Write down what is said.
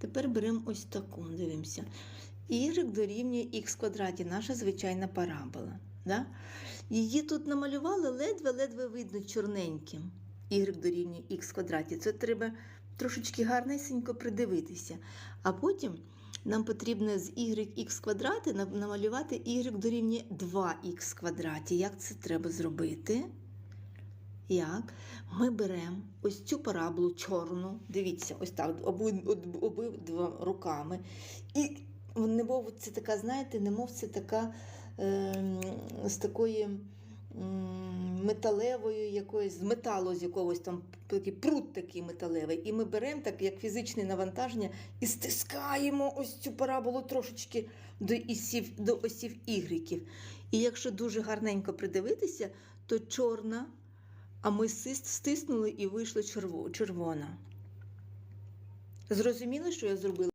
Тепер беремо ось таку, дивимося. Y дорівнює х квадраті, наша звичайна парабола. Да? Її тут намалювали ледве-ледве видно чорненьким. Y дорівнює х квадраті. Це треба трошечки гарнесенько придивитися. А потім нам потрібно з yx квадрати намалювати y дорівнює 2х квадраті. Як це треба зробити? Як? Ми беремо ось цю параболу чорну, дивіться, ось так, обидва руками. І немов це така, знаєте, немов це така е, з такої м, металевої якоїсь, з металу з якогось там такий прут такий металевий. І ми беремо так, як фізичне навантаження, і стискаємо ось цю параболу трошечки до осів, до осів ігреків. І якщо дуже гарненько придивитися, то чорна, а ми стиснули і вийшла червона. Зрозуміли, що я зробила?